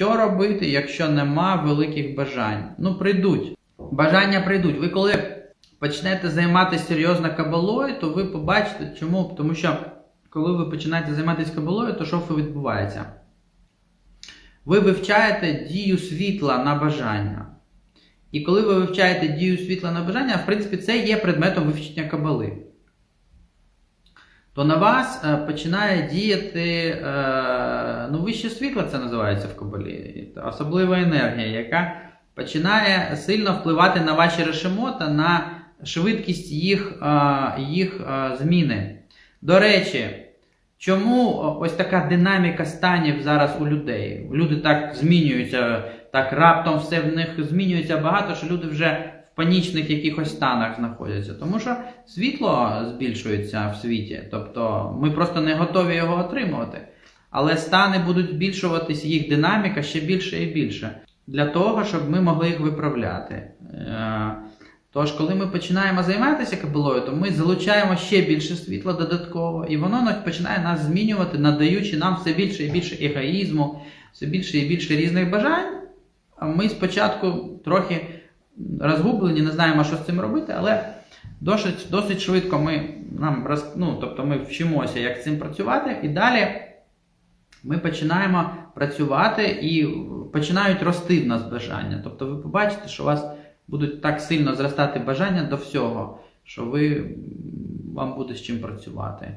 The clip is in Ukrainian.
що робити, якщо нема великих бажань? Ну, прийдуть. Бажання прийдуть. Ви коли почнете займатися серйозно кабалою, то ви побачите, чому? Тому що коли ви починаєте займатися кабалою, то що відбувається? Ви вивчаєте дію світла на бажання. І коли ви вивчаєте дію світла на бажання, в принципі, це є предметом вивчення кабали. То на вас е, починає діяти е, ну, вище світло, це називається в кабалі. Особлива енергія, яка починає сильно впливати на ваші решемота, на швидкість їх, е, їх зміни. До речі, чому ось така динаміка станів зараз у людей? Люди так змінюються, так раптом все в них змінюється багато, що люди вже панічних якихось станах знаходяться. Тому що світло збільшується в світі, тобто ми просто не готові його отримувати. Але стани будуть збільшуватись, їх динаміка ще більше і більше. Для того, щоб ми могли їх виправляти. Е, Тож, коли ми починаємо займатися кабалою, то ми залучаємо ще більше світла додатково, і воно починає нас змінювати, надаючи нам все більше і більше егоїзму, все більше і більше різних бажань. Ми спочатку трохи розгублені, не знаємо, що з цим робити, але досить, досить швидко ми, нам ну, тобто ми вчимося, як з цим працювати, і далі ми починаємо працювати і починають рости в нас бажання. Тобто ви побачите, що у вас будуть так сильно зростати бажання до всього, що ви, вам буде з чим працювати.